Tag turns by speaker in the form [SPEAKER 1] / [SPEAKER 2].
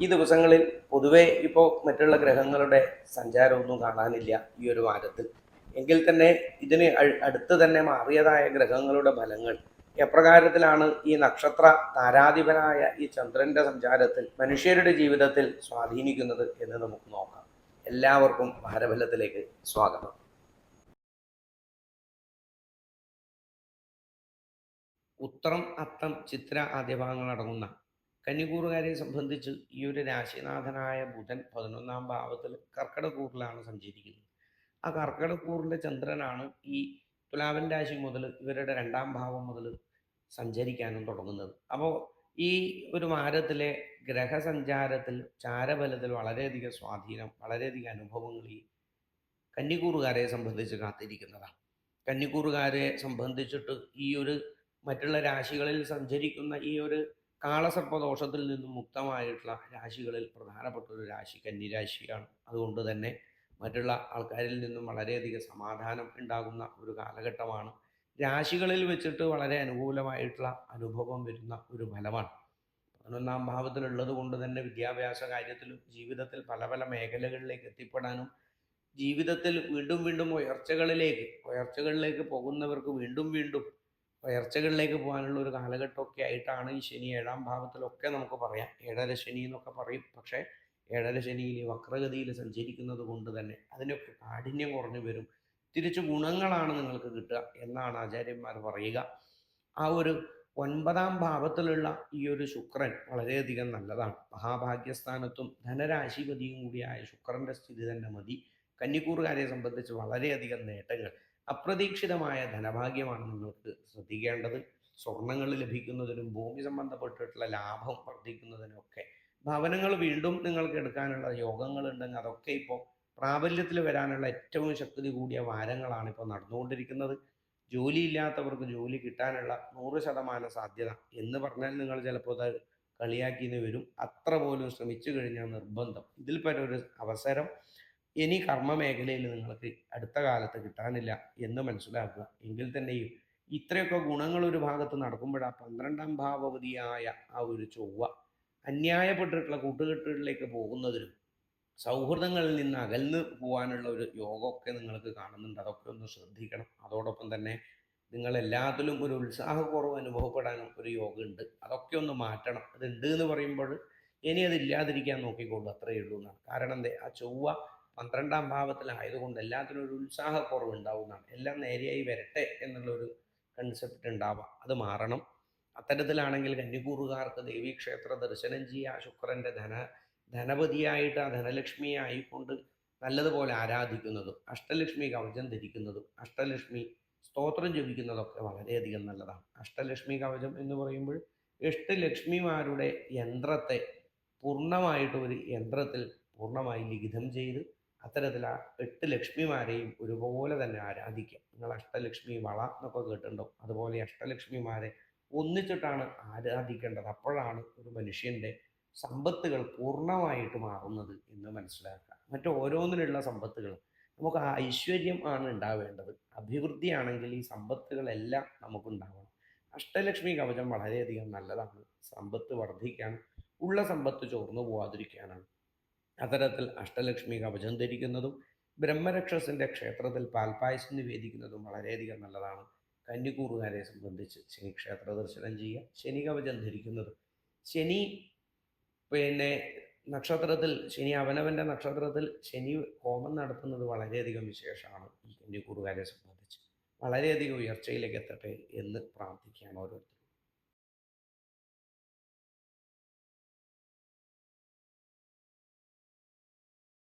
[SPEAKER 1] ഈ ദിവസങ്ങളിൽ പൊതുവെ ഇപ്പോൾ മറ്റുള്ള ഗ്രഹങ്ങളുടെ സഞ്ചാരമൊന്നും കാണാനില്ല ഈ ഒരു വാരത്തിൽ എങ്കിൽ തന്നെ ഇതിന് അടുത്ത് തന്നെ മാറിയതായ ഗ്രഹങ്ങളുടെ ഫലങ്ങൾ എപ്രകാരത്തിലാണ് ഈ നക്ഷത്ര താരാധിപനായ ഈ ചന്ദ്രന്റെ സഞ്ചാരത്തിൽ മനുഷ്യരുടെ ജീവിതത്തിൽ സ്വാധീനിക്കുന്നത് എന്ന് നമുക്ക് നോക്കാം. എല്ലാവർക്കും ഭാരഫലത്തിലേക്ക് സ്വാഗതം. ഉത്രം അത്തം ചിത്ര ആദ്യ ഭാഗങ്ങൾ അടങ്ങുന്ന കന്നിക്കൂറുകാരെ സംബന്ധിച്ച് ഈ ഒരു രാശിനാഥനായ ബുധൻ പതിനൊന്നാം ഭാവത്തിൽ കർക്കിടക്കൂറിലാണ് സഞ്ചരിക്കുന്നത്. ആ കർക്കിടക്കൂറിന്റെ ചന്ദ്രനാണ് ഈ തുലാവൻ രാശി മുതൽ ഇവരുടെ രണ്ടാം ഭാവം മുതൽ സഞ്ചരിക്കാനും തുടങ്ങുന്നത്. അപ്പോൾ ഈ ഒരു വാരത്തിലെ ഗ്രഹസഞ്ചാരത്തിൽ ചാരബലത്തിൽ വളരെയധികം സ്വാധീനം വളരെയധികം അനുഭവങ്ങൾ ഈ കന്നിക്കൂറുകാരെ സംബന്ധിച്ച് കാത്തിരിക്കുന്നതാണ്. കന്നിക്കൂറുകാരെ സംബന്ധിച്ചിട്ട് ഈ ഒരു മറ്റുള്ള രാശികളിൽ സഞ്ചരിക്കുന്ന ഈ ഒരു കാളസർപ്പദോഷത്തിൽ നിന്നും മുക്തമായിട്ടുള്ള രാശികളിൽ പ്രധാനപ്പെട്ട ഒരു രാശി കന്നിരാശിയാണ് അതുകൊണ്ട് തന്നെ മറ്റുള്ള ആൾക്കാരിൽ നിന്നും വളരെയധികം സമാധാനം ഉണ്ടാകുന്ന ഒരു കാലഘട്ടമാണ്. രാശികളിൽ വെച്ചിട്ട് വളരെ അനുകൂലമായിട്ടുള്ള അനുഭവം വരുന്ന ഒരു ഫലമാണ്. പതിനൊന്നാം ഭാവത്തിലുള്ളത് കൊണ്ട് തന്നെ വിദ്യാഭ്യാസ കാര്യത്തിലും ജീവിതത്തിൽ പല പല മേഖലകളിലേക്ക് എത്തിപ്പെടാനും ജീവിതത്തിൽ വീണ്ടും വീണ്ടും ഉയർച്ചകളിലേക്ക് ഉയർച്ചകളിലേക്ക് പോകുന്നവർക്ക് വീണ്ടും വീണ്ടും ഉയർച്ചകളിലേക്ക് പോകാനുള്ള ഒരു കാലഘട്ടമൊക്കെ ആയിട്ടാണ് ഈ ശനി ഏഴാം ഭാവത്തിലൊക്കെ നമുക്ക് പറയാം. ഏഴര ശനി എന്നൊക്കെ പറയും. പക്ഷേ ഏഴര ശനിയിൽ വക്രഗതിയിൽ സഞ്ചരിക്കുന്നത് കൊണ്ട് തന്നെ അതിനൊക്കെ കാഠിന്യം കുറഞ്ഞു വരും. തിരിച്ചു ഗുണങ്ങളാണ് നിങ്ങൾക്ക് കിട്ടുക എന്നാണ് ആചാര്യന്മാർ പറയുക. ആ ഒരു ഒൻപതാം ഭാവത്തിലുള്ള ഈ ഒരു ശുക്രൻ വളരെയധികം നല്ലതാണ്. മഹാഭാഗ്യസ്ഥാനത്തും ധനരാശിപതിയും കൂടിയായ ശുക്രന്റെ സ്ഥിതി തന്നെ മതി. കന്നിക്കൂറുകാരെ സംബന്ധിച്ച് വളരെയധികം നേട്ടങ്ങൾ. അപ്രതീക്ഷിതമായ ധനഭാഗ്യമാണ് നിങ്ങൾക്ക് ശ്രദ്ധിക്കേണ്ടത്. സ്വർണങ്ങൾ ലഭിക്കുന്നതിനും ഭൂമി സംബന്ധപ്പെട്ടിട്ടുള്ള ലാഭം വർദ്ധിക്കുന്നതിനും ഒക്കെ ഭവനങ്ങൾ വീണ്ടും നിങ്ങൾക്ക് എടുക്കാനുള്ള യോഗങ്ങൾ ഉണ്ടെങ്കിൽ അതൊക്കെ ഇപ്പോൾ പ്രാബല്യത്തിൽ വരാനുള്ള ഏറ്റവും ശക്തി കൂടിയ വാരങ്ങളാണ് ഇപ്പോൾ നടന്നുകൊണ്ടിരിക്കുന്നത്. ജോലിയില്ലാത്തവർക്ക് ജോലി കിട്ടാനുള്ള നൂറ് ശതമാനം സാധ്യത എന്ന് പറഞ്ഞാൽ നിങ്ങൾ ചിലപ്പോൾ അത് കളിയാക്കിയെന്ന് വരും. അത്ര പോലും ശ്രമിച്ചു കഴിഞ്ഞാൽ നിർബന്ധം. ഇതിൽ പരൊരു അവസരം ഇനി കർമ്മ മേഖലയിൽ നിങ്ങൾക്ക് അടുത്ത കാലത്ത് കിട്ടാനില്ല എന്ന് മനസ്സിലാക്കുക. എങ്കിൽ തന്നെയും ഇത്രയൊക്കെ ഗുണങ്ങൾ ഒരു ഭാഗത്ത് നടക്കുമ്പോഴാണ് പന്ത്രണ്ടാം ഭാവവതിയായ ആ ഒരു ചൊവ്വ അന്യായപ്പെട്ടിട്ടുള്ള കൂട്ടുകെട്ടുകളിലേക്ക് പോകുന്നതിനും സൗഹൃദങ്ങളിൽ നിന്ന് അകന്ന് പോകാനുള്ള ഒരു യോഗമൊക്കെ നിങ്ങൾക്ക് കാണുന്നുണ്ട്. അതൊക്കെ ഒന്ന് ശ്രദ്ധിക്കണം. അതോടൊപ്പം തന്നെ നിങ്ങൾ എല്ലാത്തിലും ഒരു ഉത്സാഹക്കുറവ് അനുഭവപ്പെടാനും ഒരു യോഗം ഉണ്ട് അതൊക്കെ ഒന്ന് മാറ്റണം. അതുണ്ട് എന്ന് പറയുമ്പോൾ ഇനി അതില്ലാതിരിക്കാൻ നോക്കിക്കൊള്ളൂ അത്രയേ ഉള്ളൂ എന്നാണ്. കാരണം എന്തേ ആ ചൊവ്വ പന്ത്രണ്ടാം ഭാവത്തിലായതുകൊണ്ട് എല്ലാത്തിനും ഒരു ഉത്സാഹക്കുറവ് ഉണ്ടാവുന്നതാണ് എല്ലാം നേരെയായി വരട്ടെ എന്നുള്ളൊരു കൺസെപ്റ്റ് ഉണ്ടാവാം. അത് മാറണം. അത്തരത്തിലാണെങ്കിൽ കന്യകൂറുകാർക്ക് ദേവീക്ഷേത്ര ദർശനം ചെയ്യുക ശുക്രന്റെ ധന ധനപതിയായിട്ട് ആ ധനലക്ഷ്മിയെ ആയിക്കൊണ്ട് നല്ലതുപോലെ ആരാധിക്കുന്നതും അഷ്ടലക്ഷ്മി കവചം ധരിക്കുന്നതും അഷ്ടലക്ഷ്മി സ്തോത്രം ജപിക്കുന്നതൊക്കെ വളരെയധികം നല്ലതാണ്. അഷ്ടലക്ഷ്മി കവചം എന്ന് പറയുമ്പോൾ എട്ട് ലക്ഷ്മിമാരുടെ യന്ത്രത്തെ പൂർണമായിട്ട് ഒരു യന്ത്രത്തിൽ പൂർണമായി ലിഖിതം ചെയ്ത് അത്തരത്തിൽ ആ എട്ട് ലക്ഷ്മിമാരെയും ഒരുപോലെ തന്നെ ആരാധിക്കുക. നിങ്ങൾ അഷ്ടലക്ഷ്മി വള എന്നൊക്കെ കേട്ടിട്ടുണ്ടോ? അതുപോലെ അഷ്ടലക്ഷ്മിമാരെ ഒന്നിച്ചിട്ടാണ് ആരാധിക്കേണ്ടത്. അപ്പോഴാണ് ഒരു മനുഷ്യന്റെ സമ്പത്തുകൾ പൂർണമായിട്ട് മാറുന്നത് എന്ന് മനസ്സിലാക്കുക. മറ്റു ഓരോന്നിനുള്ള സമ്പത്തുകൾ. നമുക്ക് ഐശ്വര്യം ആണ് ഉണ്ടാവേണ്ടത്. അഭിവൃദ്ധിയാണെങ്കിൽ ഈ സമ്പത്തുകളെല്ലാം നമുക്കുണ്ടാവണം. അഷ്ടലക്ഷ്മി കവചം വളരെയധികം നല്ലതാണ്. സമ്പത്ത് വർദ്ധിക്കാൻ ഉള്ള സമ്പത്ത് ചോർന്നു പോവാതിരിക്കാനാണ്. അത്തരത്തിൽ അഷ്ടലക്ഷ്മി കവചം ധരിക്കുന്നതും ബ്രഹ്മരക്ഷസിന്റെ ക്ഷേത്രത്തിൽ പാൽപ്പായസം നിവേദിക്കുന്നതും വളരെയധികം നല്ലതാണ്. കന്നിക്കൂറുകാരെ സംബന്ധിച്ച് ശനി ക്ഷേത്ര ദർശനം ചെയ്യുക ശനി കവചം ധരിക്കുന്നത്. ശനി പിന്നെ നക്ഷത്രത്തിൽ ശനി അവനവന്റെ നക്ഷത്രത്തിൽ ശനി ഹോമം നടത്തുന്നത് വളരെയധികം വിശേഷമാണ് ഈ കന്നിക്കൂറുകാരെ സംബന്ധിച്ച്. വളരെയധികം ഉയർച്ചയിലേക്ക് എത്തട്ടെ എന്ന് പ്രാർത്ഥിക്കുകയാണ് ഓരോരുത്തരും.